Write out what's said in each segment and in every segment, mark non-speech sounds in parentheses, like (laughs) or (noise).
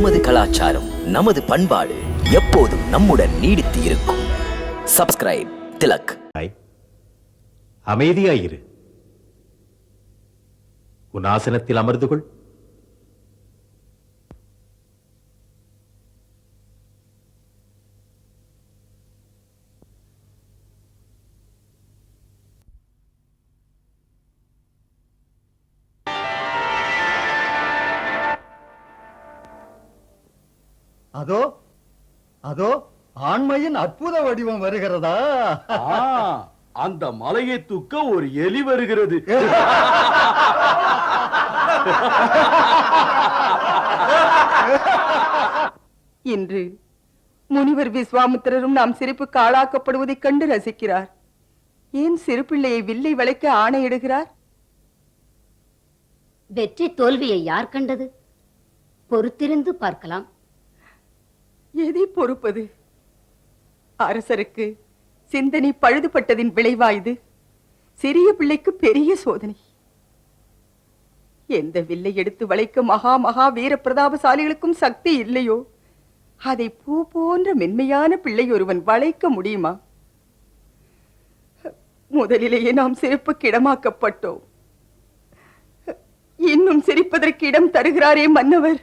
நமது கலாச்சாரம் நமது பண்பாடு எப்போதும் நம்முடன் நீடித்து இருக்கும். சப்ஸ்கிரைப் திலக். அமைதியாயிரு. உன் ஆசனத்தில் அமர்ந்து கொள். அதோ அதோ ஆண்மையின் அற்புத வடிவம் வருகிறதா? ஆ, அந்த மலையை தூக்க ஒரு எலி வருகிறது. இன்று முனிவர் விஸ்வாமித்திரரும் நாம் சிரிப்புக்கு ஆளாக்கப்படுவதைக் கண்டு ரசிக்கிறார். ஏன் சிறு பிள்ளையை வில்லை வளைக்க ஆணையிடுகிறார்? வெற்றி தோல்வியை யார் கண்டது? பொறுத்திருந்து பார்க்கலாம். எதை பொறுப்பது? அரசருக்கு சிந்தனை பழுதுபட்டதின் விளைவா இது? சிறிய பிள்ளைக்கு பெரிய சோதனை. எந்த வில்லை எடுத்து வளைக்க மகா மகா வீர பிரதாபசாலிகளுக்கும் சக்தி இல்லையோ? அதை பூ போன்ற மென்மையான பிள்ளை ஒருவன் வளைக்க முடியுமா? முதலிலேயே நாம் சிரிப்புக்கு இடமாக்கப்பட்டோம் இன்னும் சிரிப்பதற்கு இடம் தருகிறாரே மன்னவர்.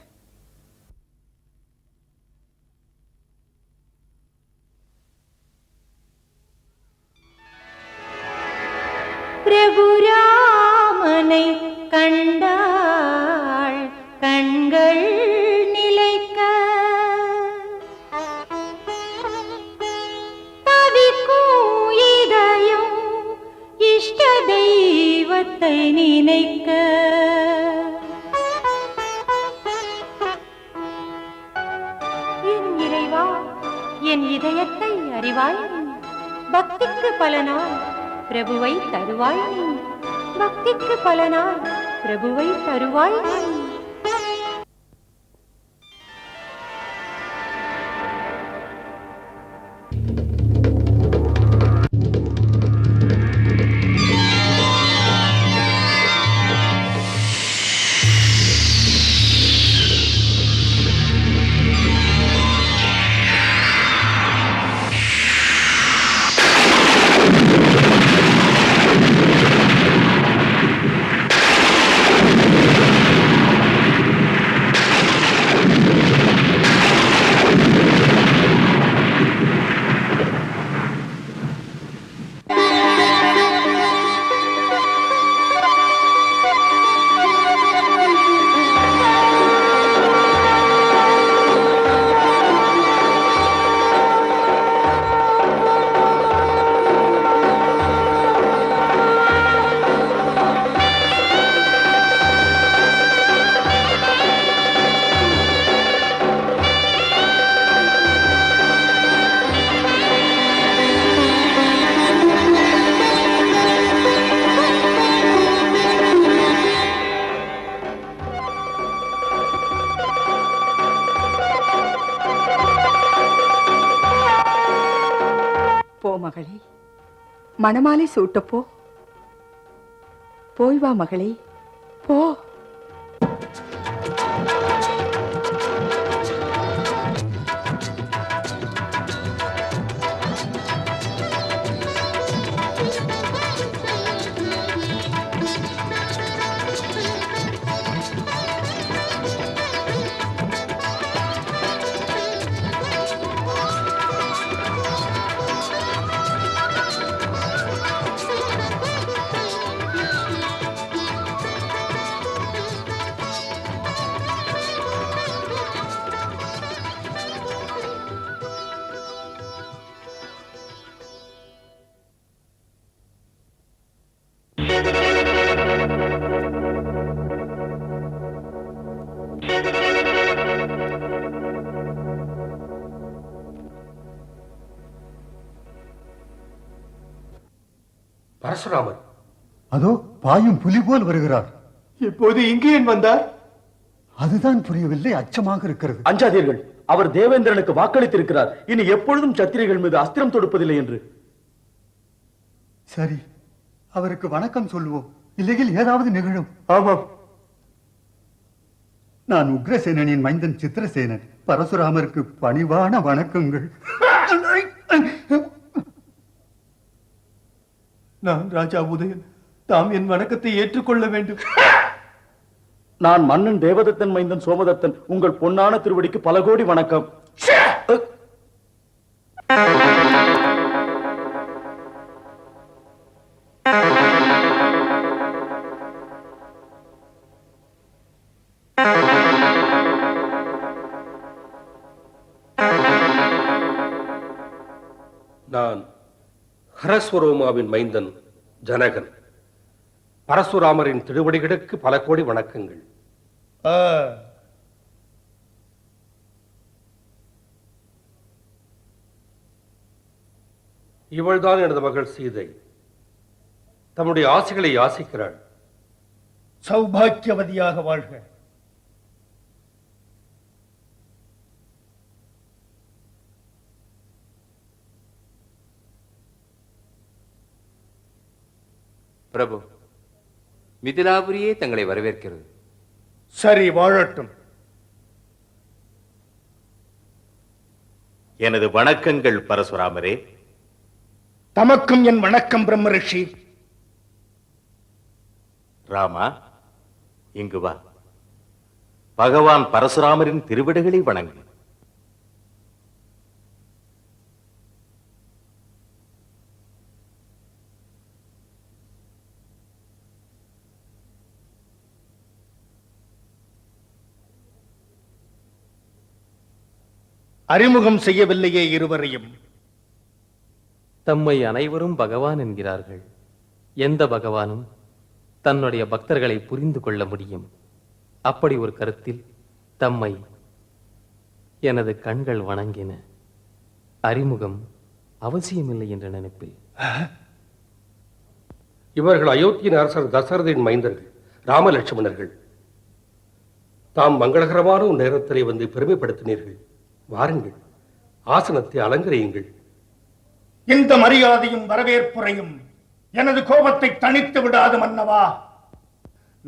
கண்டாள் கண்கள் நிலைக்க. தவிக்கும் இதயம் இஷ்ட தெய்வத்தை நினைக்க. என் இறைவா என் இதயத்தை அறிவாய் பக்திக்கு பல பிரபுவை தருவாய் பக்திக்கு பல பிரபுவை தருவாய். மணமாலை சூட்டப்போ போய் வா மகளே போ. பரசுராமர் அதோ பாயும் புலி போல் வருகிறார். இப்போது இங்கு ஏன் வந்தார்? அதுதான் புரியவில்லை அச்சமாக இருக்கிறது. அஞ்சாதீர்கள் அவர் தேவேந்திரனுக்கு வாக்களித்திருக்கிறார். இனி எப்பொழுதும் சத்திரிகள் மீது அஸ்திரம் தொடுப்பதில்லை என்று. சரி அவருக்கு வணக்கம் சொல்லுவோம். இல்லையில் ஏதாவது நிகழும். ஆமாம். நான் உக்ரசேனனின் மைந்தன் சித்திரசேனன். பரசுராமருக்கு பணிவான வணக்கங்கள். (laughs) நான் ராஜா உதயன். தாம் என் வணக்கத்தை ஏற்றுக்கொள்ள வேண்டும். நான் மன்னன் தேவதத்தன் மைந்தன் சோமதத்தன். உங்கள் பொன்னான திருவடிக்கு பல கோடி வணக்கம். ஹரஸ்வரோமாவின் மைந்தன் ஜனகன். பரசுராமரின் திருவடிகளுக்கு பல கோடி வணக்கங்கள். இவள்தான் எனது மகள் சீதை. தம்முடைய ஆசைகளை யாசிக்கிறாள். சௌபாக்கியவதியாக வாழ்க. பிரபு மிதிலாபுரியே தங்களை வரவேற்கிறது. சரி வாழட்டும். எனது வணக்கங்கள் பரசுராமரே. தமக்கும் என் வணக்கம் பிரம்ம ரிஷி ராமா இங்கு வா. பகவான் பரசுராமரின் திருவிடைகளை வணங்கு. அறிமுகம் செய்யவில்லையே இருவரையும். தம்மை அனைவரும் பகவான் என்கிறார்கள். எந்த பகவானும் தன்னுடைய பக்தர்களை புரிந்து கொள்ள முடியும். அப்படி ஒரு கருத்தில் தம்மை எனது கண்கள் வணங்கின. அறிமுகம் அவசியமில்லை என்ற நினைப்பில். இவர்கள் அயோத்தியின் அரசர் தசரதின் மைந்தர்கள் ராமலட்சுமணர்கள். தாம் மங்களகரமான ஒரு நேரத்திலே வந்து பெருமைப்படுத்தினீர்கள். வாருங்கள் ஆசனத்தை அலங்கரியுங்கள். இந்த மரியாதையும் வரவேற்புரையும் எனது கோபத்தை தணித்து விடாது மன்னவா.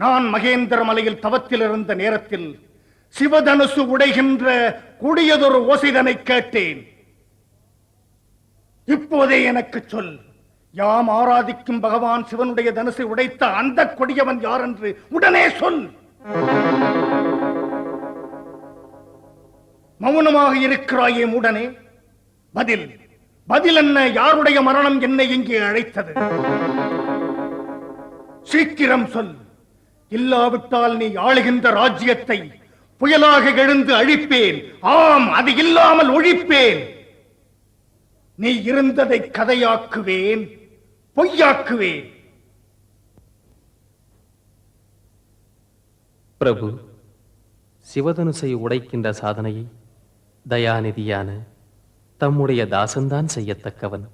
நான் மகேந்திர மலையில் தவத்தில் இருந்த நேரத்தில் சிவதனுசு உடைகின்ற கூடியதொரு ஓசைதனை கேட்டேன். இப்போதே எனக்கு சொல் யாம் ஆராதிக்கும் பகவான் சிவனுடைய தனுசை உடைத்த அந்த கொடியவன் யார் என்று உடனே சொல். மௌனமாக இருக்கிறாயே உடனே பதில் பதில் என்ன? யாருடைய மரணம் என்னை இங்கே அழைத்தது? சீக்கிரம் சொல். இல்லாவிட்டால் நீ ஆளுகின்ற ராஜ்யத்தை புயலாக எழுந்து அழிப்பேன். ஆம் அது இல்லாமல் ஒழிப்பேன். நீ இருந்ததை கதையாக்குவேன் பொய்யாக்குவேன். பிரபு சிவதனுசை உடைக்கின்ற சாதனையை தயாநிதியான தம்முடைய தாசன்தான் செய்யத்தக்கவன்.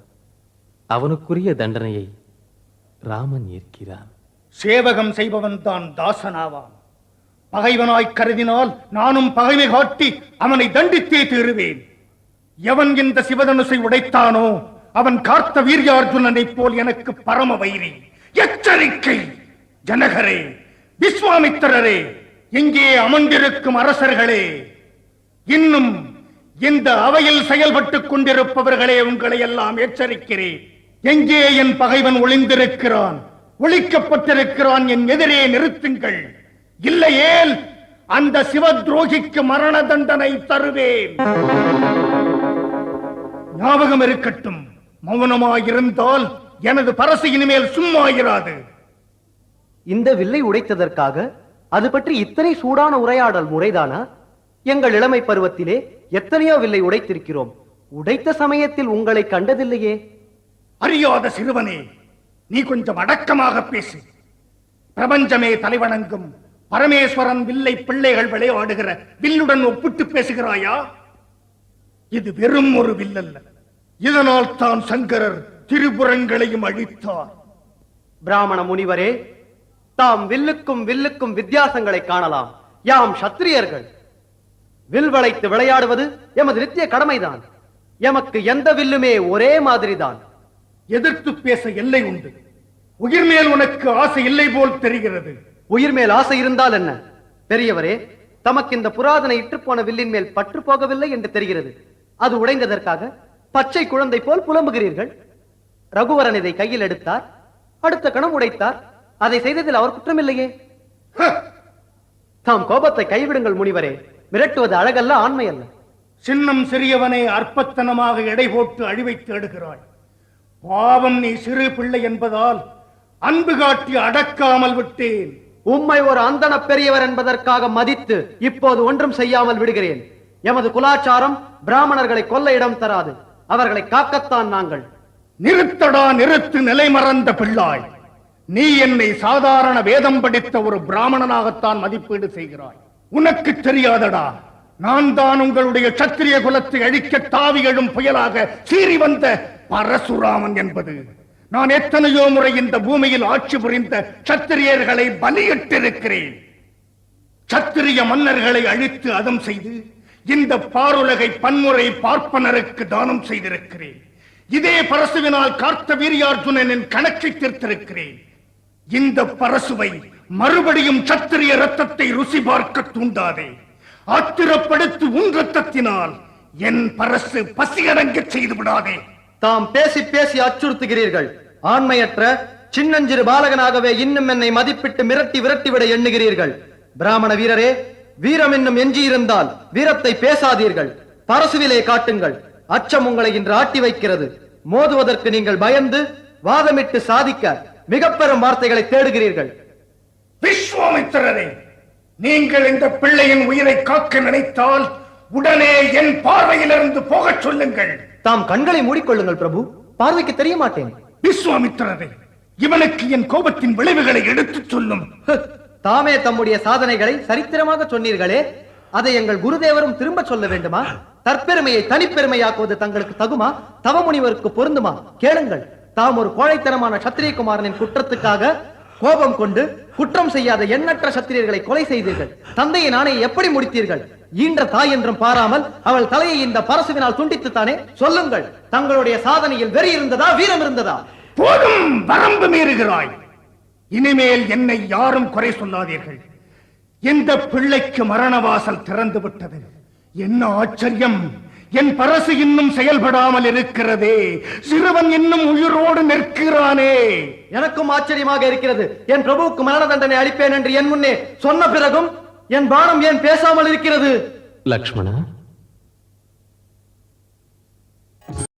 அவனுக்குரிய தண்டனையை ராமன் ஏற்கிறான். சேவகம் செய்பவன் தான் தாசனாவான். பகைவனாய் கருதினால் நானும் பகைமை காட்டி அவனை தண்டித்தே தீருவேன். எவன் இந்த சிவதனுசை உடைத்தானோ அவன் கார்த்த வீரியார்ஜுனனை போல் எனக்கு பரம வைரி எச்சரிக்கை! ஜனகரே விஸ்வாமித்திரரே இங்கே அமர்ந்திருக்கும் அரசர்களே இன்னும் இந்த அவையில் செயல்பட்டுக் கொண்டிருப்பவர்களே உங்களை எல்லாம் எச்சரிக்கிறேன். எங்கே என் பகைவன் ஒளிந்திருக்கிறான்? ஒழிக்கப்பட்டிருக்கிறான் என் எதிரே நிறுத்துங்கள். இல்லையேல் அந்த சிவ துரோகிக்கு மரண தண்டனை தருவேன். ஞாபகம் இருக்கட்டும் மௌனமாயிருந்தால் எனது பரசு இனிமேல் சும்மா இராது இந்த வில்லை உடைத்ததற்காக அது பற்றி இத்தனை சூடான உரையாடல் முறைதானா? எங்கள் இளமை பருவத்திலே எத்தனையோ வில்லை உடைத்திருக்கிறோம். உடைத்த சமயத்தில் உங்களை கண்டதில்லையே? அறியாத சிறுவனே நீ கொஞ்சம் அடக்கமாக பேசு. பிரபஞ்சமே தலைவணங்கும். பரமேஸ்வரன் வில்லை பிள்ளைகள் விளையாடுகிற வில்லுடன் ஒப்பிட்டு பேசுகிறாயா? இது வெறும் ஒரு வில்லல்ல. இதனால் தான் சங்கரர் திரிபுரங்களையும் அழித்தார். பிராமண முனிவரே தாம் வில்லுக்கும் வில்லுக்கும் வித்தியாசங்களை காணலாம். யாம் சத்திரியர்கள். வில் வளைத்து விளையாடுவது எமது நித்திய கடமைதான். எமக்கு எந்த வில்லுமே ஒரே மாதிரிதான். எதிர்த்து பேச எல்லை உண்டு. உயிர் மேல் உனக்கு ஆசை இல்லை போல் தெரிகிறது. உயிர் மேல் ஆசை இருந்தால் என்ன? பெரியவரே தமக்கு இந்த புராதன இற்றுப்போன வில்லின் மேல் பற்று போகவில்லை என்று தெரிகிறது. அது உடைந்ததற்காக பச்சை குழந்தை போல் புலம்புகிறீர்கள். ரகுவரன் இதை கையில் எடுத்தார் அடுத்த கணம் உடைத்தார். அதை செய்ததில் அவர் குற்றமில்லையே. தாம் கோபத்தை கைவிடுங்கள் முனிவரே. மிரட்டுவது அழகல்ல ஆண்மை அல்ல சின்னம் சிறியவனை அற்பத்தனமாக எடை போட்டு அழிவைத்து எடுக்கிறாய் பாவம் நீ சிறு பிள்ளை என்பதால் அன்பு காட்டி அடக்காமல் விட்டேன். உம்மை ஒரு அந்தன பெரியவர் என்பதற்காக மதித்து இப்போது ஒன்றும் செய்யாமல் விடுகிறேன். எமது குலாச்சாரம் பிராமணர்களை கொல்ல இடம் தராது. அவர்களை காக்கத்தான் நாங்கள். நிறுத்தடா நிறுத்து நிலை மறந்த பிள்ளாய். நீ என்னை சாதாரண வேதம் படித்த ஒரு பிராமணனாகத்தான் மதிப்பீடு செய்கிறாய். உனக்கு தெரியாதடா. நான் தான் உங்களுடைய சத்திரிய குலத்தை அழிக்க தாவி எழும் புயலாக சீறி வந்த பரசுராமன் என்பது. நான் எத்தனையோ முறை இந்த பூமியில் ஆட்சி புரிந்த சத்திரியர்களை பலியிட்டிருக்கிறேன். சத்திரிய மன்னர்களை அழித்து அதம் செய்து இந்த பாருலகை பன்முறை பார்ப்பனருக்கு தானம் செய்திருக்கிறேன். இதே பரசுவினால் கார்த்த வீரியார்ஜுனனின் கணக்கை தீர்த்திருக்கிறேன். இந்த பரசுவை மறுபடியும் சத்திரிய ரத்தத்தை ருசி பார்க்க தூண்டாதே. ஆத்திரப்படுத்து உன் ரத்தத்தினால் என் பரசு பசியடங்க செய்து விடாதே தாம் பேசி பேசி அச்சுறுத்துகிறீர்கள். ஆண்மையற்ற சின்னஞ்சிறு பாலகனாகவே இன்னும் என்னை மதிப்பிட்டு மிரட்டி விரட்டிவிட எண்ணுகிறீர்கள். பிராமண வீரரே வீரம் என்னும் எஞ்சியிருந்தால் வீரத்தை பேசாதீர்கள். பரசுவிலே காட்டுங்கள். அச்சம் உங்களை இன்று ஆட்டி வைக்கிறது. மோதுவதற்கு நீங்கள் பயந்து வாதமிட்டு சாதிக்க மிக பெரும் வார்த்தைகளை தேடுகிறீர்கள். விஸ்வாமித்திரரே நீங்கள் இந்த பிள்ளையின் உயிரை காக்க நினைத்தால் உடனே என் பார்வையிலிருந்து போகச் சொல்லுங்கள். தாம் கண்களை மூடிக்கொள்ளுங்கள் பிரபு. பார்வைக்கு தெரிய மாட்டேன் விஸ்வாமித்திரரே இவனுக்கு என் கோபத்தின் விளைவுகளை எடுத்துச் சொல்லும். தாமே தம்முடைய சாதனைகளை சரித்திரமாக சொன்னீர்களே. அதை எங்கள் குருதேவரும் திரும்ப சொல்ல வேண்டுமா? தற்பெருமையை தனிப்பெருமையாக்குவது தங்களுக்கு தகுமா? தவமுனிவருக்கு பொருந்துமா? கேளுங்கள். தாம் ஒரு கோழைத்தனமான சத்திரியகுமாரனின் குற்றத்துக்காக கோபம் கொண்டு குற்றம் செய்யாத எண்ணற்ற சத்திரியர்களை கொலை செய்தீர்கள். தந்தையை நானே எப்படி முடித்தீர்கள்? ஈன்ற தாய் என்றும் பாராமல் அவள் தலையை இந்த பரசுவினால் துண்டித்துத்தானே சொல்லுங்கள் தங்களுடைய சாதனையில் வெறி இருந்ததா வீரம் இருந்ததா? போதும் வரம்பு மீறுகிறாய். இனிமேல் என்னை யாரும் குறை சொல்லாதீர்கள். இந்த பிள்ளைக்கு மரணவாசல் திறந்து விட்டது என்ன ஆச்சரியம்! என் பரசு இன்னும் செயல்படாமல் இருக்கிறதே. சிறுவன் இன்னும் உயிரோடு நிற்கிறானே. எனக்கும் ஆச்சரியமாக இருக்கிறது. என் பிரபுவுக்கு மரண தண்டனை அளிப்பேன் என்று என் முன்னே சொன்ன பிறகும் என் பானம் ஏன் பேசாமல் இருக்கிறது? லக்ஷ்மணா